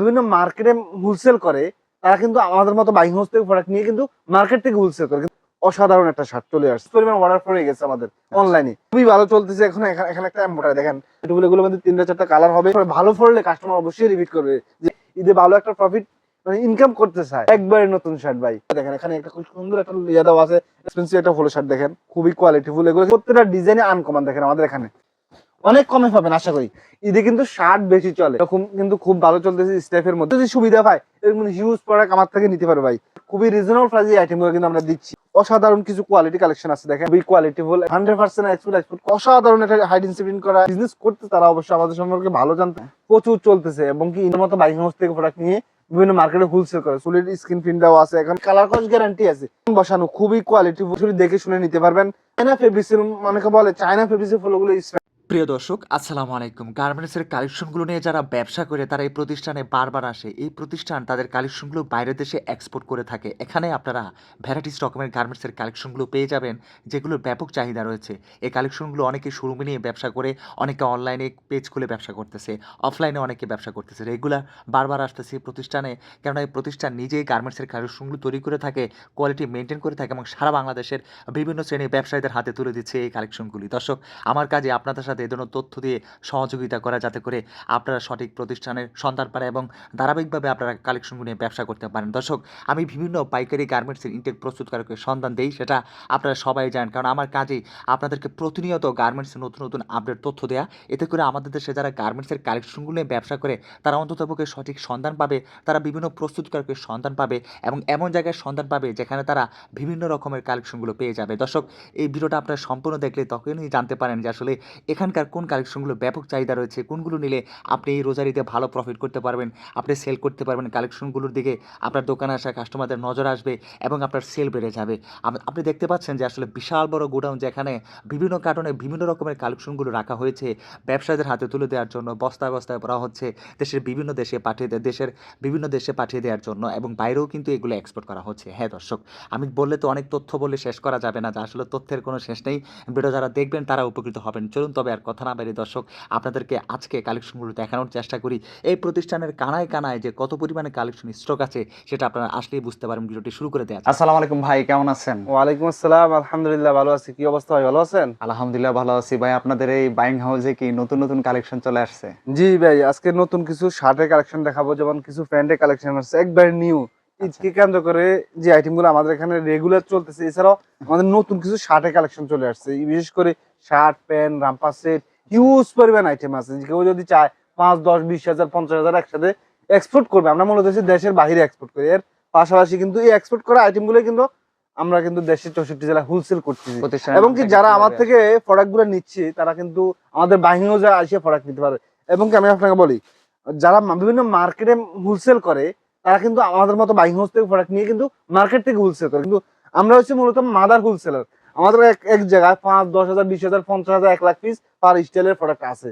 বিভিন্ন মার্কেটে হোলসেল করে তারা কিন্তু আমাদের মতো বাইং হাউস থেকে প্রোডাক্ট নিয়ে কিন্তু মার্কেট থেকে হোলসেল করে। কিন্তু অসাধারণ একটা শার্ট চলে আসছে। পরিমাণ অর্ডার পড়ে গেছে আমাদের অনলাইনে খুবই ভালো চলতেছে। এখন এখানে একটা মোটা দেখেন এগুলো মধ্যে তিনটা চারটা কালার হবে। ভালো পড়লে কাস্টমার অবশ্যই রিপিট করবে যে ঈদে ভালো একটা প্রফিট মানে ইনকাম করতে চায়। একবারে নতুন শার্ট ভাই। দেখেন এখানে একটা খুব সুন্দর একটা ইয়ে দেওয়া আছে। এক্সপেন্সিভ একটা ফুল শার্ট দেখেন। খুবই কোয়ালিটিফুল এগুলো। প্রত্যেকটা ডিজাইনে আনকমন দেখেন আমাদের এখানে। অনেক কমে পাবেন, আশা করি। ঈদে কিন্তু শার্ট বেশি চলে। এরকম কিন্তু খুব ভালো চলতেছে স্টেফের মধ্যে। যদি সুবিধা পায়, এরকম হিউজ প্রোডাক্ট আমার থেকে নিতে পারবে ভাই। খুবই রিজনেবল প্রাইসে এই আইটেমগুলো কিন্তু আমরা দিচ্ছি। অসাধারণ কিছু কোয়ালিটি কালেকশন আছে, দেখেন। খুবই qualityful hundred percent export export অসাধারণ একটা হাই ডিসিপ্লিন করা বিজনেস করতে তারা অবশ্যই আমাদের সম্পর্কে ভালো জানতে প্রচুর চলতেছে এবং কি এর মতো বাইক থেকে প্রোডাক্ট নিয়ে বিভিন্ন মার্কেটে হোলসেল করে। চুলের স্ক্রিন প্রিন্ট আছে এখন। কালার কস গ্যারান্টি আছে। বসানো খুবই কোয়ালিটি দেখে শুনে নিতে পারবেন। চায়না ফেব্রিক্সের অনেকে বলে? চায়না ফেব্রিক্সের ফুলগুলো প্রিয় দর্শক, আসসালামু আলাইকুম। গার্মেন্টসের কালেকশনগুলো নিয়ে যারা ব্যবসা করে, তারা এই প্রতিষ্ঠানে বারবার আসে। এই প্রতিষ্ঠান তাদের কালেকশনগুলো বাইরের দেশে এক্সপোর্ট করে থাকে। এখানে আপনারা ভ্যারাইটিস রকমের গার্মেন্টসের কালেকশনগুলো পেয়ে যাবেন যেগুলোর ব্যাপক চাহিদা রয়েছে। এই কালেকশনগুলো অনেকে শোরুমে নিয়ে ব্যবসা করে, অনেকে অনলাইনে পেজ খুলে ব্যবসা করতেছে অফলাইনে অনেকে ব্যবসা করতেছে। রেগুলার বারবার আসতেছে এই প্রতিষ্ঠানে, কেননা এই প্রতিষ্ঠান নিজেই গার্মেন্টসের কালেকশনগুলো তৈরি করে থাকে কোয়ালিটি মেনটেন করে থাকে এবং সারা বাংলাদেশের বিভিন্ন শ্রেণির ব্যবসায়ীদের হাতে তুলে দিচ্ছে এই কালেকশনগুলি। দর্শক, আমার কাজে আপনাদের সাথে এ ধরনের তথ্য দিয়ে সহযোগিতা করা, যাতে করে আপনারা সঠিক প্রতিষ্ঠানের সন্ধান পান এবং ধারাবাহিকভাবে আপনারা কালেকশনগুলো নিয়ে ব্যবসা করতে পারেন। দর্শক, আমি বিভিন্ন পাইকারি গার্মেন্টসের ইনটেক প্রস্তুতকারকের সন্ধান দেই, সেটা আপনারা সবাই জানেন। কারণ আমার কাজেই আপনাদেরকে প্রতিনিয়ত গার্মেন্টসের নতুন নতুন আপডেট তথ্য দেওয়া এতে করে আমাদের দেশে যারা গার্মেন্টসের কালেকশনগুলো নিয়ে ব্যবসা করে, তারা অন্ততপক্ষে সঠিক সন্ধান পাবে, তারা বিভিন্ন প্রস্তুতকারকের সন্ধান পাবে এবং এমন জায়গায় সন্ধান পাবে যেখানে তারা বিভিন্ন রকমের কালেকশনগুলো পেয়ে যাবে। দর্শক, এই ভিডিওটা আপনারা সম্পূর্ণ দেখলে তখনই জানতে পারেন যে আসলে এখানকার কোন কালেকশনগুলো ব্যাপক চাহিদা রয়েছে, কোনগুলো নিলে আপনি এই রোজারিতে ভালো প্রফিট করতে পারবেন, আপনি সেল করতে পারবেন কালেকশনগুলোর দিকে আপনার দোকানে আসা কাস্টমারদের নজর আসবে এবং আপনার সেল বেড়ে যাবে। আপ- আপনি দেখতে পাচ্ছেন যে আসলে বিশাল বড় গোডাউন যেখানে বিভিন্ন কার্টনে বিভিন্ন রকমের কালেকশনগুলো রাখা হয়েছে, ব্যবসায়ীদের হাতে তুলে দেওয়ার জন্য, বস্তায় বস্তায় ভরা হচ্ছে, দেশের বিভিন্ন দেশে পাঠিয়ে দেশের বিভিন্ন দেশে পাঠিয়ে দেওয়ার জন্য এবং বাইরেও কিন্তু এগুলো এক্সপোর্ট করা হচ্ছে। হ্যাঁ দর্শক, আমি বললে তো অনেক তথ্য বলে শেষ করা যাবে না যে আসলে তথ্যের কোনো শেষ নেই। ভিডিও যারা দেখবেন তারা উপকৃত হবেন। চলুন তবে আর কথা না বেরিয়ে দর্শক আপনাদেরকে আজকে কালেকশনগুলো দেখানোর চেষ্টা করি। এই প্রতিষ্ঠানের কানায় কানায় যে কত পরিমাণে কালেকশন স্টক আছে সেটা আপনারা আসলেই বুঝতে পারবেন ভিডিওটি শুরু করে দেওয়া। আসসালামু আলাইকুম ভাই কেমন আছেন? ওয়ালাইকুম আসসালাম আলহামদুলিল্লাহ ভালো আছি। কি অবস্থা ভাই ভালো আছেন? আলহামদুলিল্লাহ ভালো আছি ভাই আপনাদের এই বাইং হাউসে কি নতুন নতুন কালেকশন চলে আসছে? জি ভাই আজকে নতুন কিছু শার্টের কালেকশন দেখাবো যেমন কিছু প্যান্টের কালেকশন আছে একবার নিউ ঈদকে কেন্দ্র করে যে আইটেমগুলো আমাদের এখানে রেগুলার চলতেছে এছাড়াও আমাদের নতুন কিছু শার্টের কালেকশন চলে আসছে। বিশেষ করে shirt pant romper set huge পরিমাণ আইটেম আছে। কেউ যদি চায় পাঁচ দশ বিশ হাজার পঞ্চাশ হাজার একসাথে এক্সপোর্ট করবে। আমরা মূলত দেশের বাইরে এক্সপোর্ট করি। এর পাশাপাশি কিন্তু এই এক্সপোর্ট করা আইটেমগুলো কিন্তু আমরা কিন্তু দেশের চৌষট্টি জেলা হোলসেল করতেছি। এবং কি যারা আমার থেকে প্রোডাক্টগুলো নিচ্ছে তারা কিন্তু আমাদের বাহিনীও যা এসে প্রোডাক্ট নিতে পারে। এবং কি আমি আপনাকে বলি যারা বিভিন্ন মার্কেটে হোলসেল করে তারা কিন্তু আমাদের মতো বাইং হাউস থেকে প্রোডাক্ট নিয়ে কিন্তু মার্কেট থেকে হোলসেল করে কিন্তু আমরা হচ্ছে মূলত মাদার হোলসেলার আমাদের এক এক জায়গায় পাঁচ দশ হাজার বিশ হাজার পঞ্চাশ হাজার এক লাখ পিস পার স্টাইলের প্রোডাক্ট আছে।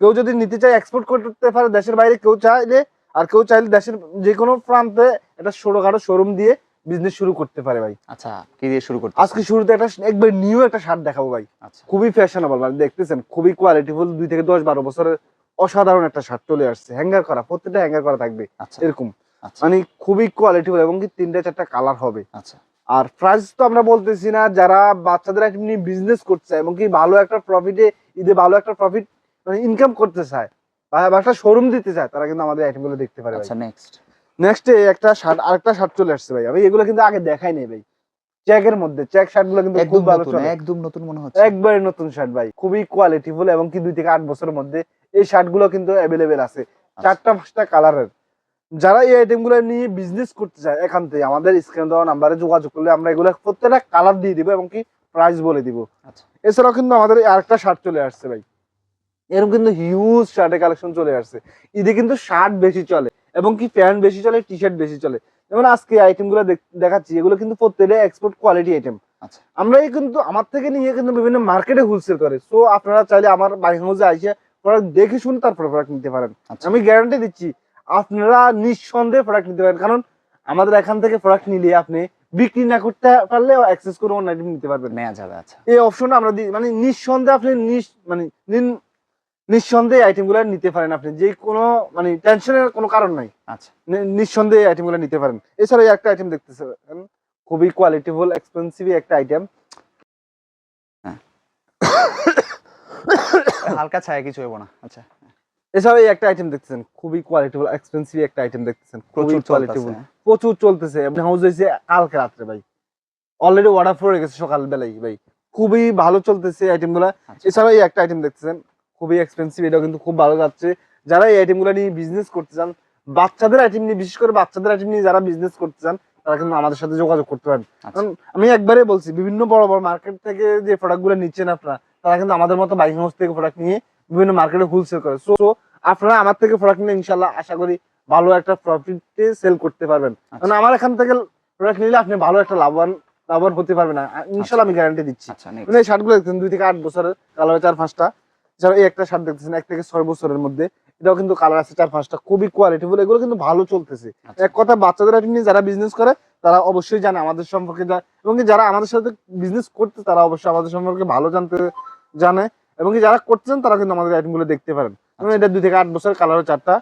কেউ যদি নিতে চায় এক্সপোর্ট করতে পারে দেশের বাইরে কেউ চাইলে আর কেউ চাইলে দেশের যে কোনো প্রান্তে একটা ছোটখাটো শোরুম দিয়ে বিজনেস শুরু করতে পারে ভাই। আচ্ছা কি দিয়ে শুরু করতে আজকে শুরুতে একটা একবার নিউ একটা শার্ট দেখাবো ভাই। আচ্ছা। খুবই ফ্যাশনেবল মানে দেখতেছেন? খুবই কোয়ালিটি কোয়ালিটিফুল দুই থেকে দশ বারো বছরের অসাধারণ একটা শার্ট চলে আসছে। হ্যাঙ্গার করা প্রত্যেকটা হ্যাঙ্গার করা থাকবে আচ্ছা। এরকম। মানে খুবই কোয়ালিটিফুল এবং কি তিনটা চারটা কালার হবে। আচ্ছা। আর প্রাইস তো আমরা বলতেছি না যারা বাচ্চাদের এমনি বিজনেস করছে এবং কি ভালো একটা প্রফিটে ঈদে ভালো একটা প্রফিট মানে ইনকাম করতে চায় বা একটা শোরুম দিতে চায় তারা কিন্তু আমাদের আইটেমগুলো দেখতে পারে আচ্ছা নেক্সট নেক্সট একটা শার্ট আরেকটা শার্ট চলে আসছে ভাই। আমি এগুলো কিন্তু আগে দেখাই নেই ভাই। চেকের মধ্যে চেক শার্টগুলো কিন্তু খুব ভালো চলে। একদম নতুন মনে হচ্ছে। একবারে নতুন শার্ট ভাই। খুবই কোয়ালিটিফুল এবং কি দুই থেকে আট বছরের মধ্যে এই শার্টগুলো কিন্তু অ্যাভেলেবেল আছে। আচ্ছা। চারটা পাঁচটা কালারের যারা এই আইটেমগুলো নিয়ে বিজনেস করতে চায় এখান থেকে আমাদের স্ক্রিন দেওয়া নাম্বারে যোগাযোগ করলে আমরা এগুলো প্রত্যেকটা কালার দিয়ে দিব এবং কি প্রাইস বলে দিব। আচ্ছা। এছাড়াও কিন্তু আমাদের আরেকটা শার্ট চলে আসছে ভাই। এরকম কিন্তু হিউজ শার্টের কালেকশন চলে আসছে। ঈদে কিন্তু শার্ট বেশি চলে এবং কি প্যান্ট বেশি চলে টি শার্ট বেশি চলে। যেমন আজকে আইটেমগুলো দেখাচ্ছি এগুলো কিন্তু প্রত্যেকটা এক্সপোর্ট কোয়ালিটি আইটেম আমরা এই কিন্তু আমার থেকে নিয়ে কিন্তু বিভিন্ন মার্কেটে হোলসেল করে। সো আপনারা চাইলে আমার বাইক হাউসে আইসে প্রোডাক্ট দেখে শুনে তারপরে প্রোডাক্ট নিতে পারেন। আচ্ছা। আমি গ্যারান্টি দিচ্ছি আপনারা নিঃসন্দেহে প্রোডাক্ট নিতে পারেন। কারণ আমাদের এখান থেকে প্রোডাক্ট নিলে আপনি বিক্রি না করতে পারলে অ্যাক্সেস করে অন্য আইটেম নিতে পারবেন। নেওয়া যাবে আচ্ছা। এই অপশন আমরা দিই মানে নিঃসন্দেহে আপনি নিঃ মানে নিঃসন্দেহে আইটেমগুলো নিতে পারেন আপনি। যে কোনো মানে টেনশনের কোনো কারণ নাই। আচ্ছা। নিঃসন্দেহে আইটেমগুলো নিতে পারেন। এছাড়া একটা আইটেম দেখতেছেন। খুবই কোয়ালিটিফুল এক্সপেন্সিভ একটা আইটেম হালকা ছায়া কিছু হইব না। আচ্ছা। এছাড়া এই একটা আইটেম দেখতেছেন খুবই কোয়ালিটিফুল এক্সপেন্সিভ একটা আইটেম দেখতেছেন প্রচুর কোয়ালিটিফুল প্রচুর চলতেছে। হাউস হয়েছে কালকে রাত্রে ভাই। অলরেডি অর্ডার পড়ে গেছে ভাই। খুবই ভালো চলতেছে আইটেমগুলা। আচ্ছা। এছাড়াও এই একটা আইটেম দেখতেছেন খুবই এক্সপেন্সিভ এটাও কিন্তু খুব ভালো যাচ্ছে। যারা এই আইটেমগুলা নিয়ে বিজনেস করতে চান বাচ্চাদের আইটেম নিয়ে বিশেষ করে বাচ্চাদের আইটেম নিয়ে যারা বিজনেস করতে চান তারা কিন্তু আমাদের সাথে যোগাযোগ করতে পারেন। আচ্ছা। কারণ আমি একবারে বলছি বিভিন্ন বড় বড় মার্কেট থেকে যে প্রোডাক্টগুলো নিচ্ছেন আপনারা তারা কিন্তু আমাদের মতো বাইক হাউস থেকে প্রোডাক্ট নিয়ে বিভিন্ন মার্কেটে হোলসেল করে। সো আপনারা আমার থেকে প্রোডাক্ট নিয়ে ইনশাল্লাহ আশা করি ভালো একটা প্রফিটে সেল করতে পারবেন। কারণ আমার এখান থেকে প্রোডাক্ট নিলে আপনি ভালো একটা লাভবান লাভবান হতে পারবেন না। ইনশাল্লাহ আমি গ্যারান্টি দিচ্ছি। আচ্ছা মানে এই শার্টগুলো দেখছেন দুই থেকে আট বছরের কালার চার পাঁচটা। এছাড়া এই একটা শার্ট দেখতেছেন এক থেকে ছয় বছরের মধ্যে এটাও কিন্তু কালার আছে চার পাঁচটা খুবই কোয়ালিটিফুল এগুলো কিন্তু ভালো চলতেছে। আচ্ছা। এক কথা বাচ্চাদের নিয়ে যারা বিজনেস করে তারা অবশ্যই জানে আমাদের সম্পর্কে এবং যারা আমাদের সাথে বিজনেস করতে তারা অবশ্যই আমাদের সম্পর্কে ভালো জানতে জানে। এবং কি যারা করতেছেন তারা কিন্তু আমাদের আইটেমগুলো দেখতে পারেন। এবং এটা দুই থেকে আট বছর কালার চারটা।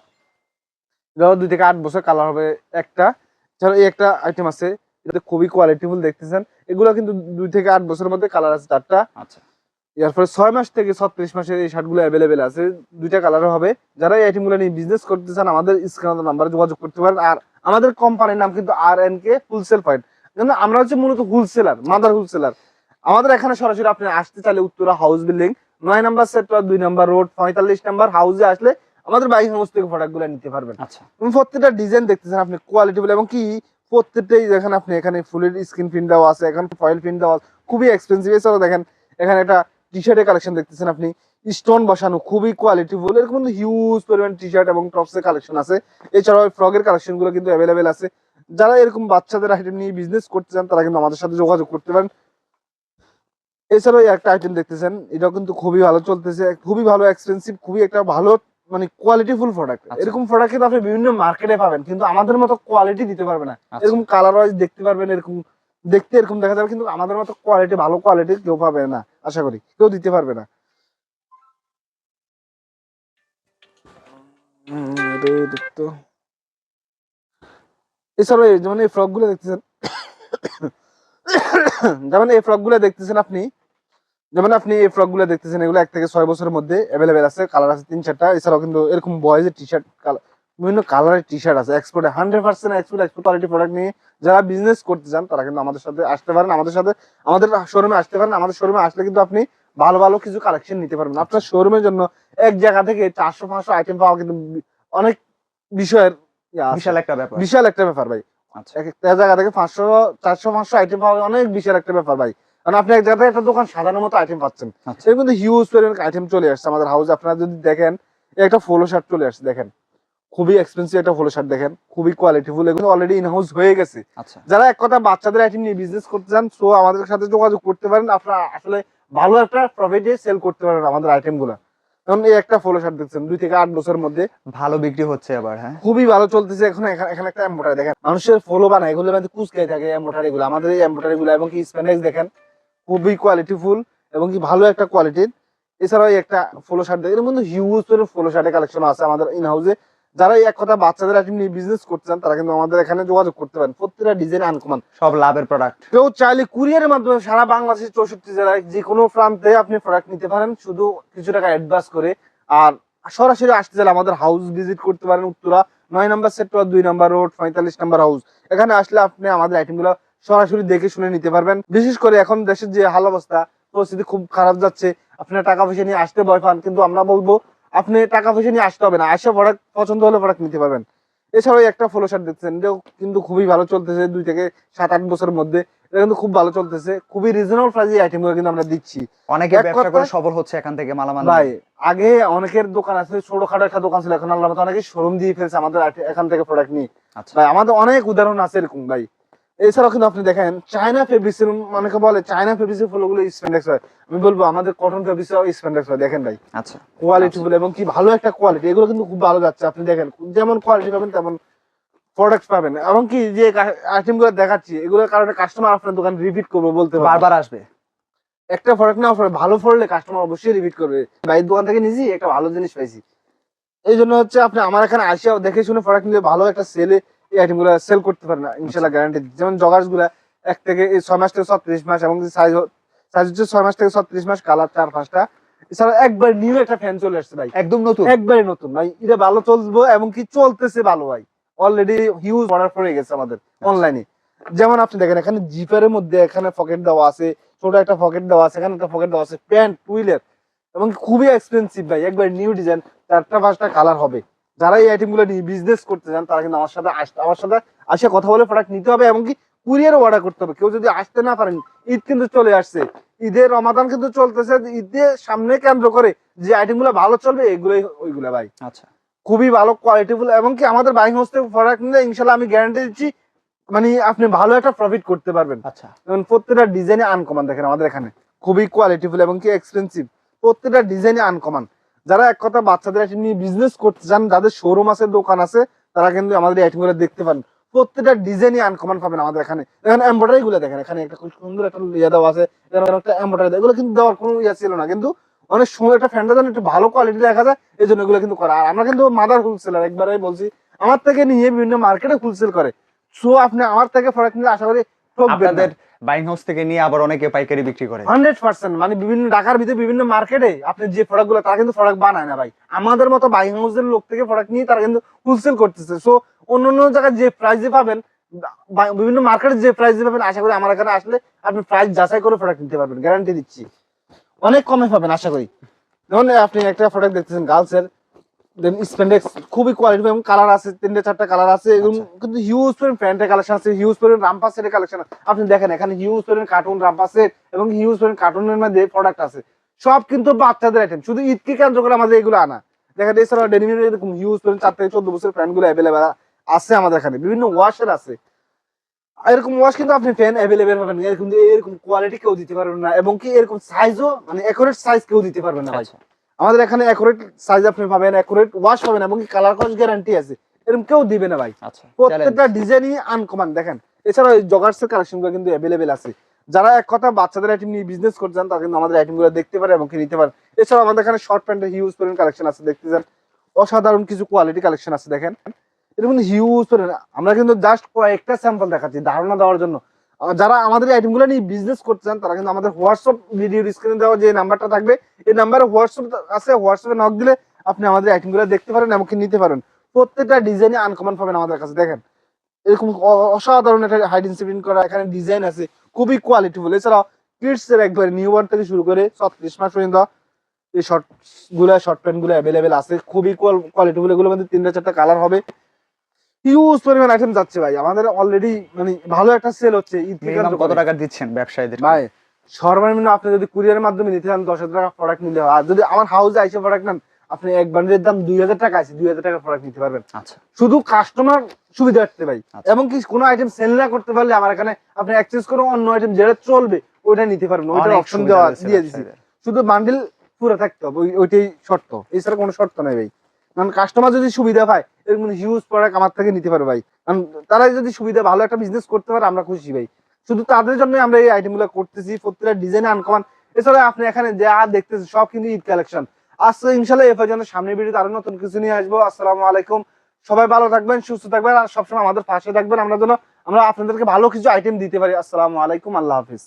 এটাও দুই থেকে আট বছর কালার হবে একটা। এছাড়া এই একটা আইটেম আছে এটা খুবই কোয়ালিটিফুল দেখতেছেন। এগুলো কিন্তু দুই থেকে আট বছরের মধ্যে কালার আছে চারটা। আচ্ছা। এরপরে ছয় মাস থেকে ছত্রিশ মাসের এই শার্টগুলো অ্যাভেলেবেল আছে। দুইটা কালার হবে। যারা এই আইটেমগুলো নিয়ে বিজনেস করতে চান আমাদের স্ক্রিনের নাম্বারে যোগাযোগ করতে পারেন। আর আমাদের কোম্পানির নাম কিন্তু R N K wholesale point কিন্তু আমরা হচ্ছে মূলত হোলসেলার মাদার হোলসেলার আমাদের এখানে সরাসরি আপনি আসতে চাইলে উত্তরা হাউস বিল্ডিং নয় নাম্বার সেক্টর দুই নাম্বার রোড পঁয়তাল্লিশ নাম্বার হাউসে আসলে আমাদের বাইক হাউস থেকে প্রোডাক্টগুলো নিতে পারবেন। আচ্ছা। প্রত্যেকটা ডিজাইন দেখতেছেন আপনি কোয়ালিটিফুল এবং কি প্রত্যেকটাই দেখেন আপনি এখানে ফুলের স্ক্রিন প্রিন্ট দেওয়া আছে এখানে ফয়েল প্রিন্ট দেওয়া আছে খুবই এক্সপেন্সিভ এছাড়াও দেখেন এখানে একটা টি শার্টের কালেকশন দেখতেছেন আপনি স্টোন বসানো খুবই কোয়ালিটি কোয়ালিটিফুল এরকম হিউজ পরিমাণ টি শার্ট এবং টপসের কালেকশন আছে। এছাড়াও ফ্রগের কালেকশনগুলো কিন্তু অ্যাভেলেবেল আছে। যারা এরকম বাচ্চাদের আইটেম নিয়ে বিজনেস করতে চান তারা কিন্তু আমাদের সাথে যোগাযোগ করতে পারেন। এছাড়াও একটা আইটেম দেখতেছেন এটাও কিন্তু খুবই ভালো চলতেছে খুবই ভালো এক্সপেন্সিভ খুবই একটা ভালো মানে কোয়ালিটিফুল প্রোডাক্ট আচ্ছা। এরকম প্রোডাক্ট কিন্তু আপনি বিভিন্ন মার্কেটে পাবেন কিন্তু আমাদের মতো কোয়ালিটি দিতে পারবে না। আচ্ছা। এরকম কালার ওয়াইজ দেখতে পারবেন এরকম দেখতে এরকম দেখা যাবে কিন্তু আমাদের মতো কোয়ালিটি ভালো কোয়ালিটি কেউ পাবে না আশা করি। কেউ দিতে পারবে না। এছাড়াও যেমন এই ফ্রকগুলো দেখতেছেন যেমন এই ফ্রকগুলো দেখতেছেন আপনি যেমন আপনি এই ফ্রকগুলো দেখতেছেন এগুলো এক থেকে ছয় বছরের মধ্যে অ্যাভেলেবেল আছে কালার আছে তিন চারটা। এছাড়াও কিন্তু এরকম বয়েজের টি শার্ট বিভিন্ন কালারের টি শার্ট আছে। এক্সপোর্টে hundred percent export export quality product নিয়ে যারা বিজনেস করতে চান তারা কিন্তু আমাদের সাথে আসতে পারেন। আমাদের সাথে আমাদের শোরুমে আসতে পারেন। আমাদের শোরুমে আসলে কিন্তু আপনি ভালো ভালো কিছু কালেকশন নিতে পারবেন। আপনার শোরুমের জন্য এক জায়গা থেকে চারশো পাঁচশো আইটেম পাওয়া কিন্তু অনেক বিষয়ের বিশাল একটা ব্যাপার। বিশাল একটা ব্যাপার ভাই। একটা জায়গা থেকে পাঁচশো চারশো পাঁচশো আইটেম পাওয়া অনেক বিশাল একটা ব্যাপার ভাই। কারণ আপনি এক জায়গা থেকে একটা দোকান মতো আইটেম পাচ্ছেন। আচ্ছা। এর হিউজ পরিমাণ আইটেম চলে আসছে আমাদের হাউসে আপনারা যদি দেখেন একটা ফলো শার্ট চলে আসছে দেখেন। খুবই এক্সপেন্সিভ একটা ফলো শার্ট দেখেন। খুবই কোয়ালিটিফুল এগুলো অলরেডি ইন হাউস হয়ে গেছে। আচ্ছা। যারা এক কথা বাচ্চাদের আইটেম নিয়ে বিজনেস করতে চান সো আমাদের সাথে যোগাযোগ করতে পারেন। আপনারা আসলে ভালো একটা প্রফিটে সেল করতে পারেন আমাদের আইটেম কারণ এই একটা ফলো শার্ট দেখছেন দুই থেকে আট বছরের মধ্যে। ভালো বিক্রি হচ্ছে আবার হ্যাঁ? খুবই ভালো চলতেছে এখন এখানে এখানে একটা এম্বোটারি দেখেন। মানুষের ফলো বানায় এগুলো মধ্যে কুচকাই থাকে এম্বোটারি গুলো আমাদের এই এম্বোটারি গুলো এবং কি স্প্যান্ডেক্স দেখেন খুবই কোয়ালিটিফুল এবং কি ভালো একটা কোয়ালিটির এছাড়াও একটা ফলো শার্ট দেখেন এর মধ্যে হিউজ ফলো শার্টের কালেকশন আছে আমাদের ইন হাউসে যারা এক কথা বাচ্চাদের আইটেম নিয়ে বিজনেস করতে চান তারা কিন্তু আমাদের এখানে যোগাযোগ করতে পারেন। প্রত্যেকটা ডিজাইন আনকমান সব লাভের প্রোডাক্ট কেউ চাইলে কুরিয়ারের মাধ্যমে সারা বাংলাদেশের চৌষট্টি জেলায় যে কোনো প্রান্তে আপনি প্রোডাক্ট নিতে পারেন। শুধু কিছু টাকা অ্যাডভান্স করে। আর সরাসরি আসতে চাইলে আমাদের হাউস ভিজিট করতে পারেন উত্তরা। নয় নাম্বার সেক্টর দুই নাম্বার রোড পঁয়তাল্লিশ নাম্বার হাউস এখানে আসলে আপনি আমাদের আইটেমগুলো সরাসরি দেখে শুনে নিতে পারবেন। বিশেষ করে এখন দেশের যে হাল অবস্থা পরিস্থিতি খুব খারাপ যাচ্ছে। আপনার টাকা পয়সা নিয়ে আসতে ভয় পান কিন্তু আমরা বলব আপনি টাকা পয়সা নিয়ে আসতে হবে না। আসে প্রোডাক্ট পছন্দ হলে প্রোডাক্ট নিতে পারবেন। এছাড়াও একটা ফলো শার্ট দেখছেন এটাও কিন্তু খুবই ভালো চলতেছে দুই থেকে সাত আট বছরের মধ্যে। এটা কিন্তু খুব ভালো চলতেছে। খুবই রিজনেবল প্রাইসে আইটেমগুলো কিন্তু আমরা দিচ্ছি। অনেকে ব্যবসা করে সফল হচ্ছে এখান থেকে মালামাল ভাই আগে অনেকের দোকান আছে ছোটখাটো একটা দোকান ছিল এখন আল্লাহ অনেকে শোরুম দিয়ে ফেলছে আমাদের এখান থেকে প্রোডাক্ট নিয়ে। আচ্ছা। ভাই আমাদের অনেক উদাহরণ আছে এরকম ভাই। এছাড়াও কিন্তু আপনি দেখেন চায়না ফেব্রিক্স অনেকে বলে চায়না ফেব্রিক্স এর ফুলগুলো স্পেন্ডেক্স হয়। আমি বলব আমাদের কটন ফেব্রিক্স স্পেন্ডেক্স হয় দেখেন ভাই। আচ্ছা। কোয়ালিটি এবং কি ভালো একটা কোয়ালিটি এগুলো কিন্তু খুব ভালো যাচ্ছে। আপনি দেখেন যেমন কোয়ালিটি পাবেন তেমন প্রোডাক্ট পাবেন। এবং কি যে আইটেমগুলো দেখাচ্ছি এগুলোর কারণে কাস্টমার আপনার দোকান রিপিট করবে বলতে বারবার আসবে। একটা প্রোডাক্ট নেওয়ার পরে ভালো পড়লে কাস্টমার অবশ্যই রিপিট করবে। ভাই দোকান থেকে নিয়েছি একটা ভালো জিনিস পাইছি। এই জন্য হচ্ছে আপনি আমার এখানে আসিয়া দেখে শুনে প্রোডাক্ট নিলে ভালো একটা সেলে এই আইটেমগুলো সেল করতে পারেন ইনশাল্লাহ গ্যারান্টি যেমন জগার্সগুলা এক থেকে ছয় মাস থেকে ছত্রিশ মাস এবং সাইজ সাইজ হচ্ছে ছয় মাস থেকে ছত্রিশ মাস কালার চার পাঁচটা। এছাড়া একবার নিউ একটা ফ্যান চলে আসছে ভাই। একদম নতুন। একবারে নতুন। ভাই এটা ভালো চলবো এবং কি চলতেছে ভালো ভাই। অলরেডি হিউজ অর্ডার পড়ে গেছে আমাদের অনলাইনে যেমন আপনি দেখেন এখানে জিপারের মধ্যে এখানে পকেট দেওয়া আছে ছোট একটা পকেট দেওয়া আছে এখানে একটা পকেট দেওয়া আছে প্যান্ট টুইলের এবং খুবই এক্সপেন্সিভ ভাই একবার নিউ ডিজাইন চারটা পাঁচটা কালার হবে। যারা এই আইটেমগুলো নিয়ে বিজনেস করতে চান তারা কিন্তু আমার সাথে আস- আমার সাথে আসে কথা বলে প্রোডাক্ট নিতে হবে এবং কি কুরিয়ারও অর্ডার করতে হবে। কেউ যদি আসতে না পারেন ঈদ কিন্তু চলে আসছে। ঈদের রমাদান কিন্তু চলতেছে ঈদের সামনে কেন্দ্র করে যে আইটেমগুলো ভালো চলবে এগুলোই ওইগুলো ভাই। আচ্ছা। খুবই ভালো কোয়ালিটিফুল এবং কি আমাদের বাইং হাউস থেকে প্রোডাক্ট নিলে ইনশাল্লাহ আমি গ্যারান্টি দিচ্ছি মানে আপনি ভালো একটা প্রফিট করতে পারবেন। আচ্ছা। প্রত্যেকটা ডিজাইনে আনকমান দেখেন আমাদের এখানে। খুবই কোয়ালিটিফুল এবং কি এক্সপেন্সিভ প্রত্যেকটা ডিজাইনে আনকমন যারা এক কথা বাচ্চাদের আইটেম নিয়ে বিজনেস করতে চান, যাদের শোরুম আছে, দোকান আছে, তারা কিন্তু আমাদের আইটেমগুলো দেখতে পান। প্রত্যেকটা ডিজাইনই আনকমন পাবেন আমাদের এখানে। এখানে এমব্রয়ডারি গুলো দেখেন, এখানে একটা খুব সুন্দর একটা ইয়ে দেওয়া আছে একটা এমব্রয়ডারি এগুলো কিন্তু দেওয়ার কোনো ইয়ে ছিল না। কিন্তু অনেক সময় একটা ফ্যানটা যেন একটু ভালো কোয়ালিটি দেখা যায়, এই জন্য এগুলো কিন্তু করা। আর আমরা কিন্তু মাদার হোলসেলার একবারে বলছি, আমার থেকে নিয়ে বিভিন্ন মার্কেটে হোলসেল করে। সো আপনি আমার থেকে প্রোডাক্ট নিলে আশা করি আপনাদের বাইং হাউস থেকে নিয়ে আবার অনেকে পাইকারি বিক্রি করে। Hundred percent. মানে বিভিন্ন ঢাকার ভিতরে বিভিন্ন মার্কেটে আপনি যে প্রোডাক্টগুলো তারা কিন্তু প্রোডাক্ট বানায় না ভাই। আমাদের মতো বাইং হাউসের লোক থেকে প্রোডাক্ট নিয়ে তারা কিন্তু হোলসেল করতেছে। সো অন্য অন্য জায়গায় যে প্রাইসে পাবেন বিভিন্ন মার্কেটে যে প্রাইসে পাবেন আশা করি আমার এখানে আসলে আপনি প্রাইস যাচাই করে প্রোডাক্ট নিতে পারবেন। গ্যারান্টি দিচ্ছি। অনেক কমে পাবেন আশা করি। যেমন আপনি একটা প্রোডাক্ট দেখতেছেন গার্লসের দেন খুবই কোয়ালিটি এবং কালার আছে তিনটে চারটা কালার আছে এবং কিন্তু হিউজ পরিমাণ প্যান্টের কালেকশন আছে হিউজ পরিমাণ সেটের কালেকশন আপনি দেখেন এখানে হিউজ পরিমাণ কার্টুন রামপাস সেট এবং হিউজ পরিমাণ কার্টুনের মধ্যে প্রোডাক্ট আছে। সব কিন্তু বাচ্চাদের আইটেম শুধু ঈদকে কেন্দ্র করে আমাদের এগুলো আনা। দেখেন এছাড়া ডেনিমের এরকম হিউজ পরিমাণ চার থেকে চোদ্দ বছরের প্যান্টগুলো অ্যাভেলেবেল আছে আমাদের এখানে। বিভিন্ন ওয়াশের আছে। এরকম ওয়াশ কিন্তু আপনি ফ্যান অ্যাভেলেবেল পাবেন এরকম এরকম কোয়ালিটি কেউ দিতে পারবেন না এবং কি এরকম সাইজও মানে অ্যাকুরেট সাইজ কেউ দিতে পারবেন না ভাই। আচ্ছা। আমাদের এখানে অ্যাকুরেট সাইজ আপনি পাবেন অ্যাকুরেট ওয়াশ পাবেন এবং কালার কস গ্যারান্টি আছে। এরকম কেউ দিবে না ভাই। আচ্ছা প্রত্যেকটা ডিজাইনই আনকমন দেখেন এছাড়া জগার্স এর কালেকশনগুলো কিন্তু অ্যাভেলেবেল আছে। যারা এক কথা বাচ্চাদের আইটেম নিয়ে বিজনেস করতে চান তারা কিন্তু আমাদের আইটেমগুলো দেখতে পারে এবং নিতে পারে। এছাড়া আমাদের এখানে শর্ট প্যান্টের হিউজ পরিমাণ কালেকশন আছে দেখতে চান অসাধারণ কিছু কোয়ালিটি কালেকশন আছে দেখেন। এরকম হিউজ পরিমাণ। আমরা কিন্তু জাস্ট কয়েকটা স্যাম্পল দেখাচ্ছি ধারণা দেওয়ার জন্য। যারা আমাদের আইটেমগুলো নিয়ে বিজনেস করতে চান, তারা কিন্তু আমাদের হোয়াটসঅ্যাপ ভিডিও স্ক্রিনে দেওয়া যে নাম্বারটা থাকবে, এই নাম্বারে হোয়াটসঅ্যাপ আছে হোয়াটসঅ্যাপে নক দিলে আপনি আমাদের আইটেমগুলো দেখতে পারেন এমনকি নিতে পারেন। প্রত্যেকটা ডিজাইনে আনকমন পাবেন আমাদের কাছে, দেখেন। এরকম অসাধারণ একটা হাইড ইনসিপিন করা এখানে ডিজাইন আছে, খুবই কোয়ালিটিফুল এছাড়া কিডস এর একবারে নিউ বর্ন থেকে শুরু করে ছত্রিশ মাস পর্যন্ত এই শর্টগুলা শর্ট প্যান্টগুলো অ্যাভেলেবেল আছে, খুবই কোয়ালিটিফুল এগুলো মধ্যে তিনটা চারটা কালার হবে। হিউজ পরিমাণ আইটেম যাচ্ছে ভাই। আমাদের অলরেডি মানে ভালো একটা সেল হচ্ছে কত টাকা দিচ্ছেন ব্যবসায়ীদের? ভাই সর্বনিম্ন আপনি যদি কুরিয়ারের মাধ্যমে নিতে চান দশ হাজার টাকা প্রোডাক্ট নিতে হয়। আর যদি আমার হাউসে আইসে প্রোডাক্ট নেন আপনি এক বান্ডেলের দাম দুই হাজার টাকা আছে দুই হাজার টাকা প্রোডাক্ট নিতে পারবেন। আচ্ছা। শুধু কাস্টমার সুবিধার্থে ভাই। আচ্ছা। এবং কি কোনো আইটেম সেল না করতে পারলে আমার এখানে আপনি এক্সচেঞ্জ করে অন্য আইটেম যেটা চলবে ওইটা নিতে পারবেন। ওইটার অপশন দেওয়া দিয়ে ব্যবসায়ীদের। শুধু বান্ডিল পুরো থাকতে হবে ওই- ওইটাই শর্ত। এছাড়া কোনো শর্ত নাই ভাই। কারণ কাস্টমার যদি সুবিধা পায়, এরকম হিউজ প্রোডাক্ট আমার থেকে নিতে পারে ভাই। কারণ তারা যদি সুবিধা, ভালো একটা বিজনেস করতে পারে, আমরা খুশি ভাই। শুধু তাদের জন্য আমরা এই আইটেমগুলো করতেছি, প্রত্যেকটা ডিজাইন আনকমান এছাড়া আপনি এখানে যা দেখতেছেন, সব কিন্তু ঈদ কালেকশন আজকে ইনশাল্লাহ এফআই জন্য সামনের ভিডিওতে আরও নতুন কিছু নিয়ে আসব। আসসালামু আলাইকুম। সবাই ভালো থাকবেন, সুস্থ থাকবেন, আর সবসময় আমাদের পাশে থাকবেন। আমরা যেন, আমরা আপনাদেরকে ভালো কিছু আইটেম দিতে পারি। আসসালামু আলাইকুম, আল্লাহ হাফিজ।